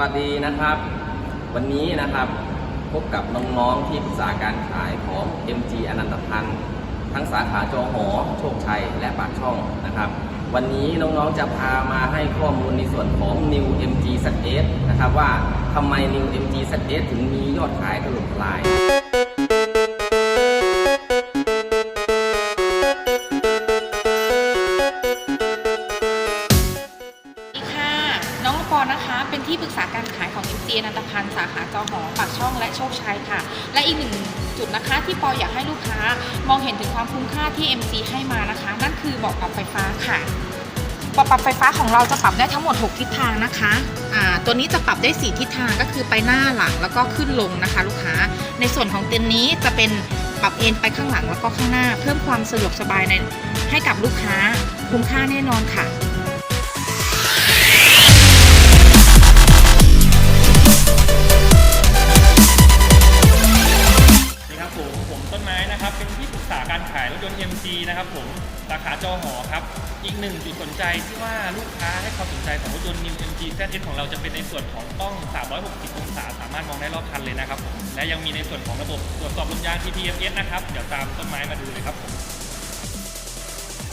วัสดีนะครับ วันนี้นะครับพบกับน้องๆที่ปรึกษาการขายของ MG อนันตพันธ์ทั้งสาขาจอหอ โชคชัย และปากช่องนะครับ วันนี้น้องๆจะพามาให้ข้อมูลในส่วนของ New MG s s นะครับว่าทำไม New MG s s ถึงมียอดขายถล่มทลาย ที่ปรึกษาการขายของ MG อนันตพันธ์สาขาจอหอปากช่องและโชคชัยค่ะ และอีกหนึ่งจุดนะคะที่ปออยากให้ลูกค้ามองเห็นถึงความคุ้มค่าที่ MG ให้มานะคะ นั่นคือบอกปรับไฟฟ้าค่ะบอกปรับไฟฟ้าของเราจะปรับได้ทั้งหมด 6 ทิศทางนะคะตัวนี้จะปรับได้ 4 ทิศทางก็คือไปหน้าหลังแล้วก็ขึ้นลงนะคะ ลูกค้า ในส่วนของเต็นท์นี้จะเป็นปรับเอนไปข้างหลังแล้วก็ข้างหน้า เพิ่มความสะดวกสบายในให้กับลูกค้าคุ้มค่าแน่นอนค่ะ นะครับผมสาขาจอหอครับ อีกหนึ่งจุดสนใจที่ว่าลูกค้าให้ความสนใจของรถยนต์ New MG ZS ของเราจะเป็นในส่วนของกล้อง 360 องศา สามารถมองได้รอบคันเลยนะครับผมและยังมีในส่วนของระบบตรวจสอบลมยาง TPMS นะครับเดี๋ยวตามต้นไม้มาดูเลยครับผม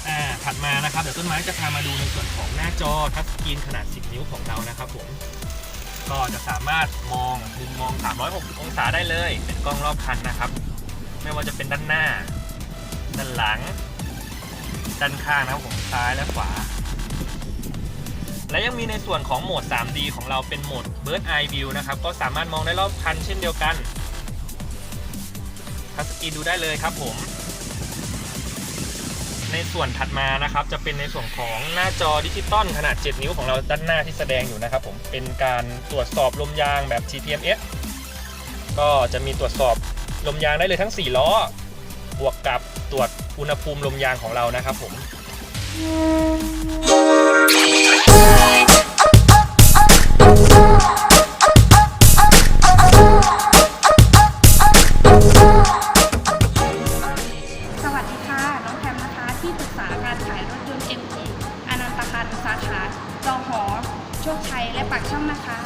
อ่าถัดมานะครับเดี๋ยวต้นไม้จะพามาดูในส่วนของหน้าจอทัชสกรีนขนาด 10 นิ้วของเรานะครับผมก็จะสามารถมองมุมมอง 360 องศาได้เลย เป็นกล้องรอบคันนะครับ ไม่ว่าจะเป็นด้านหน้า ด้านหลัง ด้านข้างนะครับผมซ้ายและขวา และยังมีในส่วนของโหมด 3D ของเราเป็นโหมด Bird Eye View นะครับ ก็สามารถมองได้รอบคันเช่นเดียวกันทัสกีดูได้เลยครับผม ในส่วนถัดมานะครับ จะเป็นในส่วนของหน้าจอดิจิตอลขนาด 7 นิ้วของเราด้านหน้าที่แสดงอยู่นะครับผมเป็นการตรวจสอบลมยางแบบ TPMS ก็จะมีตรวจสอบลมยางได้เลยทั้ง 4 ล้อ บวกกับตรวจอุณหภูมิลมยางของเรานะครับผม สวัสดีค่ะ น้องแพมนะคะ ที่ปรึกษาการขายรถยนต์ MG อนันตพันสาขาจอหอ โชคชัย และปากช่องนะคะ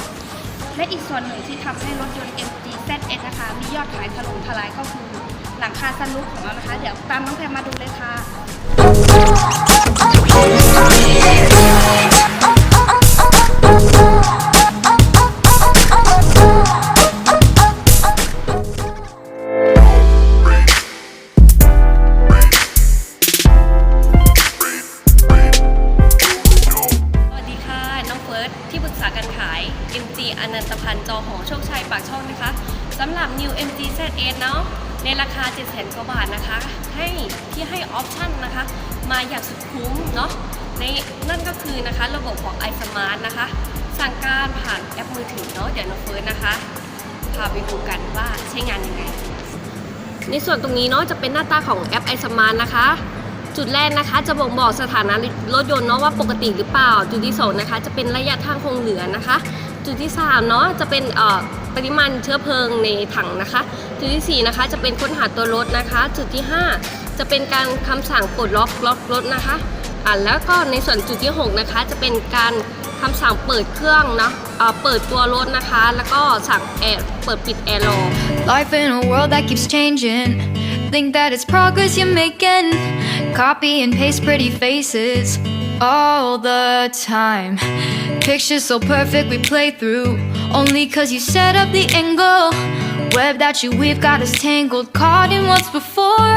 และอีกส่วนหนึ่งที่ทำให้รถยนต์ MG ZS นะคะ มียอดขายถล่มทลายก็คือ หลังคาสันลุกของเรานะคะ เดี๋ยวตามน้องแพรมาดูเลยค่ะ ปากช่องนะคะสำหรับ New MG ZS เนาะในราคา 7 0 0 0 0กว่าบาทนะคะ ให้ที่ให้ออปชั่นนะคะ มาอย่างสุดคุ้มเนาะในนั่นก็คือนะคะระบบของ iSmart นะคะ สั่งการผ่านแอปมือถือเนาะเดี๋ยวน้องเฟิร์สนะคะพาไปดูกันว่าใช้งานยังไง ในส่วนตรงนี้เนาะจะเป็นหน้าตาของแอป iSmart นะคะ จุดแรกนะคะจะบ่งบอกสถานะรถยนต์เนาะว่าปกติหรือเปล่า จุดที่สองนะคะจะเป็นระยะทางคงเหลือนะคะ จุดที่สามเนาะจะเป็นปริมาณเชื้อเพลิงในถังนะคะ จุดที่สี่นะคะจะเป็นค้นหาตัวรถนะคะ จุดที่ห้าจะเป็นการคำสั่งปลดล็อกล็อกรถนะคะอ่าแล้วก็ในส่วนจุดที่หกนะคะ จะเป็นการคำสั่งเปิดเครื่องเนาะเอ่อเปิดตัวรถนะคะ แล้วก็สั่งแอร์เปิดปิดแอร์รอ Life in a world that keeps changing. Think that it's progress you're making. Copy and paste pretty faces all the time. Pictures so perfect we play through. Only cause you set up the angle. Web that you weave got us tangled. Caught in what's before